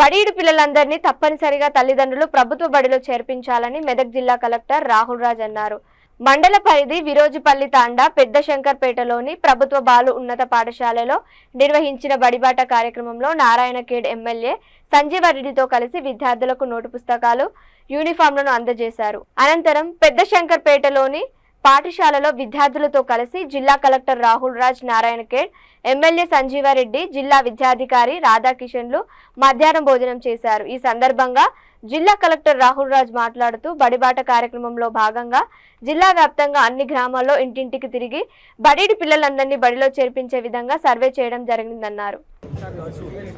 బడీడు పిల్లలందరినీ తప్పనిసరిగా తల్లిదండ్రులు ప్రభుత్వ బడిలో చేర్పించాలని మెదక్ జిల్లా కలెక్టర్ రాహుల్ రాజ్ అన్నారు. మండల పరిధి విరోజిపల్లి తాండా పెద్ద శంకర్పేటలోని ప్రభుత్వ బాలు ఉన్నత పాఠశాలలో నిర్వహించిన బడిబాట కార్యక్రమంలో నారాయణఖేడ్ ఎమ్మెల్యే సంజీవారెడ్డితో కలిసి విద్యార్థులకు నోటు పుస్తకాలు యూనిఫామ్లను అందజేశారు. అనంతరం పెద్ద శంకర్పేటలోని పాఠశాలలో విద్యార్థులతో కలిసి జిల్లా కలెక్టర్ రాహుల్ రాజ్ నారాయణఖేడ్ ఎమ్మెల్యే సంజీవారెడ్డి జిల్లా విద్యాధికారి రాధాకిషన్లు మధ్యాహ్నం భోజనం చేశారు. ఈ సందర్భంగా జిల్లా కలెక్టర్ రాహుల్ రాజ్ మాట్లాడుతూ బడిబాట కార్యక్రమంలో భాగంగా జిల్లా వ్యాప్తంగా అన్ని గ్రామాల్లో ఇంటింటికి తిరిగి బడిడి పిల్లలందరినీ బడిలో చేర్పించే విధంగా సర్వే చేయడం జరిగిందన్నారు.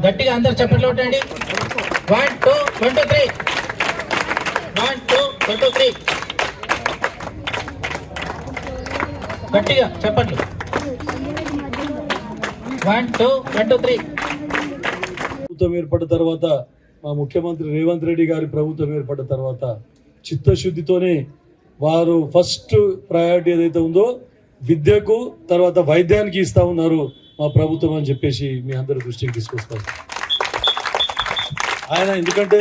గట్టిగా అందరు చప్పట్లు one two one two three one two one two three గట్టిగా చెప్పండి. One two one two three ప్రభుత్వం ఏర్పడిన తర్వాత మా ముఖ్యమంత్రి రేవంత్ రెడ్డి గారి ప్రభుత్వం ఏర్పడిన తర్వాత చిత్తశుద్ధితోనే వారు ఫస్ట్ ప్రయారిటీ ఏదైతే ఉందో విద్యకు తర్వాత వైద్యానికి ఇస్తా ఉన్నారు మా ప్రభుత్వం అని చెప్పేసి మీ అందరి దృష్టికి తీసుకొస్తారు ఆయన ఎందుకంటే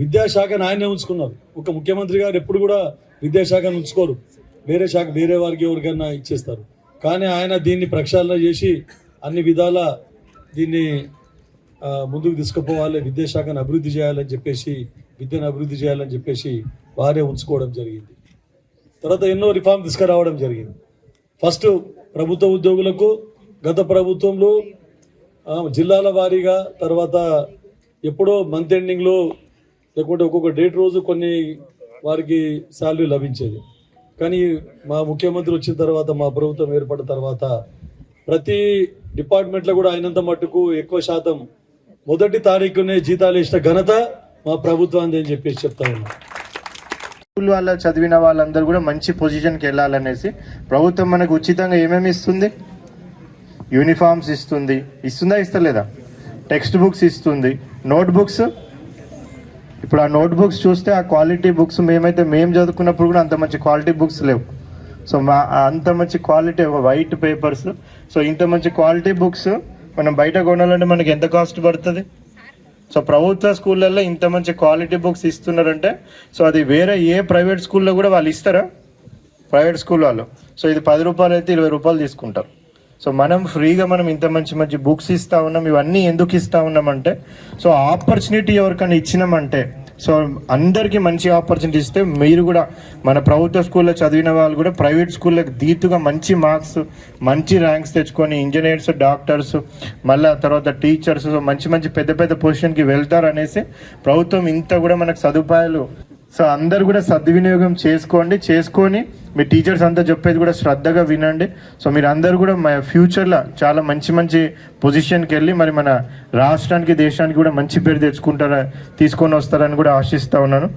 విద్యాశాఖను ఆయనే ఉంచుకున్నారు. ఒక ముఖ్యమంత్రి గారు ఎప్పుడు కూడా విద్యాశాఖను ఉంచుకోరు. వేరే శాఖ వేరే వారికి ఎవరికైనా ఇచ్చేస్తారు. కానీ ఆయన దీన్ని ప్రక్షాళన చేసి అన్ని విధాల దీన్ని ముందుకు తీసుకుపోవాలి విద్యాశాఖను అభివృద్ధి చేయాలని చెప్పేసి విద్యను అభివృద్ధి చేయాలని చెప్పేసి వారే ఉంచుకోవడం జరిగింది. తర్వాత ఎన్నో రిఫార్మ్ తీసుకురావడం జరిగింది. ఫస్ట్ ప్రభుత్వ ఉద్యోగులకు గత ప్రభుత్వంలో జిల్లాల వారీగా తర్వాత ఎప్పుడో మంత్ ఎండింగ్లో లేకుంటే ఒక్కొక్క డేట్ రోజు కొన్ని వారికి శాలరీ లభించేది. కానీ మా ముఖ్యమంత్రి వచ్చిన తర్వాత మా ప్రభుత్వం ఏర్పడిన తర్వాత ప్రతి డిపార్ట్మెంట్లో కూడా అయినంత మట్టుకు ఎక్కువ శాతం మొదటి తారీఖునే జీతాలు ఇచ్చిన ఘనత మా ప్రభుత్వాన్ని అని చెప్పేసి చెప్తా స్కూల్ వాళ్ళ చదివిన వాళ్ళందరూ కూడా మంచి పొజిషన్కి వెళ్ళాలనేసి ప్రభుత్వం మనకు ఉచితంగా ఏమేమి ఇస్తుంది? యూనిఫామ్స్ ఇస్తుంది. ఇస్తుందా ఇస్తలేదా? టెక్స్ట్ బుక్స్ ఇస్తుంది. నోట్ బుక్స్ ఇప్పుడు ఆ నోట్ బుక్స్ చూస్తే ఆ క్వాలిటీ బుక్స్ మేమైతే మేము చదువుకున్నప్పుడు కూడా అంత మంచి క్వాలిటీ బుక్స్ లేవు. సో మా అంత మంచి క్వాలిటీ వైట్ పేపర్స్ సో ఇంత మంచి క్వాలిటీ బుక్స్ మనం బయట కొనాలంటే మనకి ఎంత కాస్ట్ పడుతుంది? సో ప్రభుత్వ స్కూళ్ళల్లో ఇంత మంచి క్వాలిటీ బుక్స్ ఇస్తున్నారంటే సో అది వేరే ఏ ప్రైవేట్ స్కూల్లో కూడా వాళ్ళు ఇస్తారా? ప్రైవేట్ స్కూల్ వాళ్ళు. సో ఇది పది రూపాయలు అయితే ఇరవై రూపాయలు తీసుకుంటారు. సో మనం ఫ్రీగా మనం ఇంత మంచి మంచి బుక్స్ ఇస్తా ఉన్నాం ఇవన్నీ ఎందుకు ఇస్తూ ఉన్నామంటే సో ఆపర్చునిటీ ఎవరికైనా ఇచ్చినామంటే సో అందరికీ మంచి ఆపర్చునిటీ ఇస్తే మీరు కూడా మన ప్రభుత్వ స్కూల్లో చదివిన వాళ్ళు కూడా ప్రైవేట్ స్కూళ్ళకి దీటుగా మంచి మార్క్స్ మంచి ర్యాంక్స్ తెచ్చుకొని ఇంజనీర్స్ డాక్టర్స్ మళ్ళీ తర్వాత టీచర్స్ సో మంచి మంచి పెద్ద పెద్ద పొజిషన్కి వెళ్తారు అనేసి ప్రభుత్వం ఇంత కూడా మనకు సదుపాయాలు సో అందరు కూడా సద్వినియోగం చేసుకోండి చేసుకొని మీ టీచర్స్ అంతా చెప్పేది కూడా శ్రద్ధగా వినండి. సో మీరు అందరు కూడా మా ఫ్యూచర్లో చాలా మంచి మంచి పొజిషన్కి వెళ్ళి మరి మన రాష్ట్రానికి దేశానికి కూడా మంచి పేరు తెచ్చుకుంటారా తీసుకొని వస్తారని కూడా ఆశిస్తా ఉన్నాను.